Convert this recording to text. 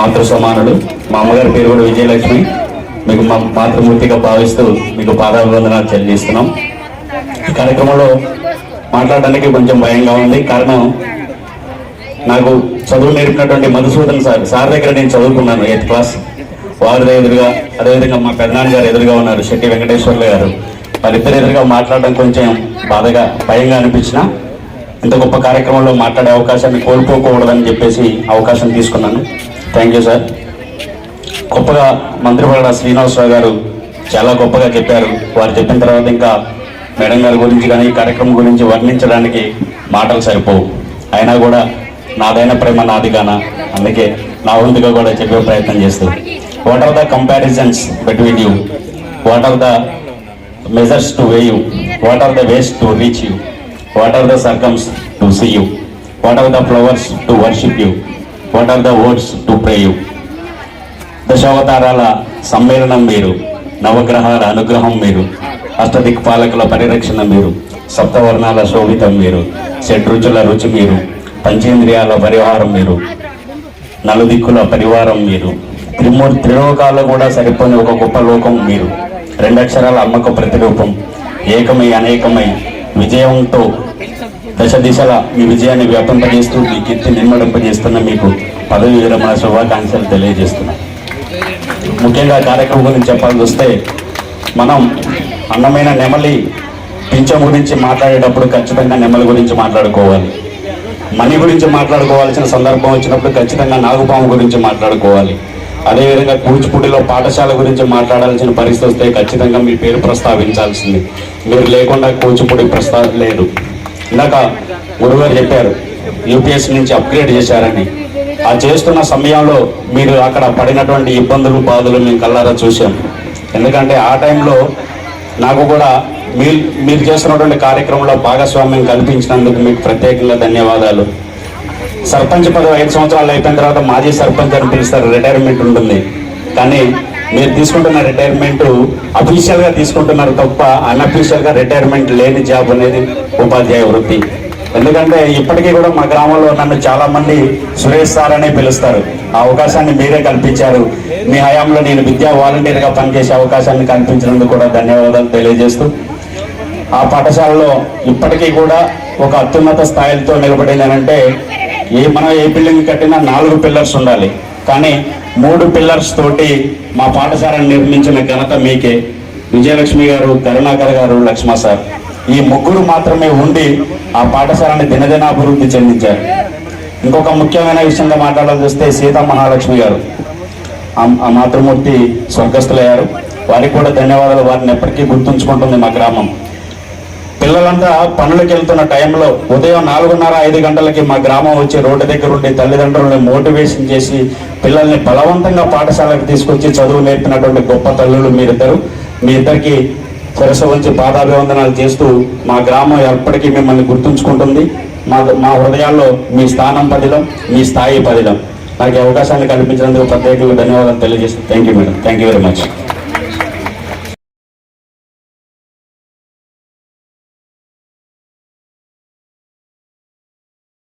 మాతృ సమానుడు. మా అమ్మగారి పేరు కూడా విజయలక్ష్మి. మీకు మా మాతృమూర్తిగా భావిస్తూ మీకు పాదాభివందనాలు చెల్లిస్తున్నాం. ఈ కార్యక్రమంలో మాట్లాడడానికి కొంచెం భయంగా ఉంది. కారణం నాకు చదువు నేర్పినటువంటి మధుసూదన్ సార్. సార్ దగ్గర నేను చదువుకున్నాను ఎయిత్ క్లాస్. వారి ఎదురుగా అదేవిధంగా మా పెద్దనాన్న గారు ఎదురుగా ఉన్నారు శెట్టి వెంకటేశ్వర్లు గారు. వారిద్దరు ఎదురుగా మాట్లాడడం కొంచెం బాధగా భయంగా అనిపించిన ఇంత గొప్ప కార్యక్రమంలో మాట్లాడే అవకాశాన్ని కోల్పోకూడదని చెప్పేసి అవకాశం తీసుకున్నాను. థ్యాంక్ యూ సార్ గొప్పగా మంత్రిపడ శ్రీనివాసరావు గారు చాలా గొప్పగా చెప్పారు. వారు చెప్పిన తర్వాత ఇంకా మేడం గారి గురించి కానీ ఈ కార్యక్రమం గురించి వర్ణించడానికి మాటలు సరిపోవు. అయినా కూడా నాదైన ప్రేమ నాది కానా. అందుకే నా వంతుగా కూడా చెప్పే ప్రయత్నం చేస్తూ. What are the comparisons between you what are the measures to weigh you what are the ways to reach you what are the circums to see you what are the flowers to worship you what are the words to pray you దశావతారాల సమ్మేళనం మీరు నవగ్రహాల అనుగ్రహం మీరు అష్టదిక్పాలకుల పరిరక్షణ మీరు సప్తవర్ణాల శోభితం మీరు షడ్రుచుల రుచి మీరు పంచేంద్రియాల పరివారం మీరు నలుదిక్కుల పరివారం మీరు త్రిమూర్ త్రిలోకాల్లో కూడా సరిపోని ఒక గొప్ప లోకం మీరు రెండక్షరాల అమ్మక ప్రతిరూపం ఏకమై అనేకమై విజయంతో దశ దిశల మీ విజయాన్ని వ్యాపింపజేస్తూ మీ కీర్తి నిమ్మడింపజేస్తున్న మీకు పదవి విరమణ శుభాకాంక్షలు తెలియజేస్తున్నాం. ముఖ్యంగా కార్యక్రమం గురించి చెప్పాల్సి వస్తే మనం అన్నమైన నెమలి పింఛం గురించి మాట్లాడేటప్పుడు ఖచ్చితంగా నెమలి గురించి మాట్లాడుకోవాలి. మనీ గురించి మాట్లాడుకోవాల్సిన సందర్భం వచ్చినప్పుడు ఖచ్చితంగా నాగుపాము గురించి మాట్లాడుకోవాలి. అదేవిధంగా కూచిపూడిలో పాఠశాల గురించి మాట్లాడాల్సిన పరిస్థితి వస్తే ఖచ్చితంగా మీ పేరు ప్రస్తావించాల్సింది. మీరు లేకుండా కూచిపూడి ప్రస్తావ లేదు. ఇందాక గురుగారు చెప్పారు యూపీఎస్ నుంచి అప్గ్రేడ్ చేశారని. ఆ చేస్తున్న సమయంలో మీరు అక్కడ పడినటువంటి ఇబ్బందులు బాధలు మేము కల్లారా చూసాం ఎందుకంటే ఆ టైంలో నాకు కూడా మీరు మీరు చేస్తున్నటువంటి కార్యక్రమంలో భాగస్వామ్యం కల్పించినందుకు మీకు ప్రత్యేకంగా ధన్యవాదాలు. సర్పంచ్ పదవి ఐదు సంవత్సరాలు అయిపోయిన తర్వాత మాజీ సర్పంచ్ అని పిలుస్తారు. రిటైర్మెంట్ ఉంటుంది. కానీ మీరు తీసుకుంటున్న రిటైర్మెంట్ అఫీషియల్గా తీసుకుంటున్నారు తప్ప అన్అఫీషియల్గా రిటైర్మెంట్ లేని జాబ్ అనేది ఉపాధ్యాయ వృత్తి. ఎందుకంటే ఇప్పటికీ కూడా మా గ్రామంలో నన్ను చాలా మంది సురేష్ సార్ అనే పిలుస్తారు. ఆ అవకాశాన్ని మీరే కల్పించారు. మీ హయాంలో నేను విద్యా వాలంటీర్గా పనిచేసే అవకాశాన్ని కల్పించినందుకు కూడా ధన్యవాదాలు తెలియజేస్తూ ఆ పాఠశాలలో ఇప్పటికీ కూడా ఒక అత్యున్నత స్థాయిలతో నిలబడిందనంటే ఏ మనం ఏ బిల్డింగ్ కట్టినా నాలుగు పిల్లర్స్ ఉండాలి. కానీ మూడు పిల్లర్స్ తోటి మా పాఠశాలను నిర్మించిన ఘనత మీకే. విజయలక్ష్మి గారు కరుణాకర్ గారు లక్ష్మ సార్. ఈ ముగ్గురు మాత్రమే ఉండి ఆ పాఠశాలని దినదినాభివృద్ధి చెందించారు. ఇంకొక ముఖ్యమైన విషయంగా మాట్లాడాల్సి వస్తే సీతా మహాలక్ష్మి గారు. ఆ- ఆ మాతృమూర్తి స్వర్గస్థులయ్యారు. వారికి కూడా ధన్యవాదాలు. వారిని ఎప్పటికీ గుర్తుంచుకుంటుంది మా గ్రామం. పిల్లలంతా పనులకు వెళ్తున్న టైంలో ఉదయం నాలుగున్నర ఐదు గంటలకి మా గ్రామం వచ్చి రోడ్డు దగ్గర ఉండి తల్లిదండ్రుల్ని మోటివేషన్ చేసి పిల్లల్ని బలవంతంగా పాఠశాలకు తీసుకొచ్చి చదువు నేర్పినటువంటి గొప్ప తల్లులు మీరిద్దరు. మీ ఇద్దరికి శిరస ఉంచి పాదాభివందనాలు చేస్తూ మా గ్రామం ఎప్పటికీ మిమ్మల్ని గుర్తుంచుకుంటుంది. మా మా హృదయాల్లో మీ స్థానం పదిలం మీ స్థాయి పదిలం. నాకు అవకాశాన్ని కల్పించినందుకు ప్రత్యేకంగా ధన్యవాదాలు తెలియజేస్తాను thank you madam. Thank you very much.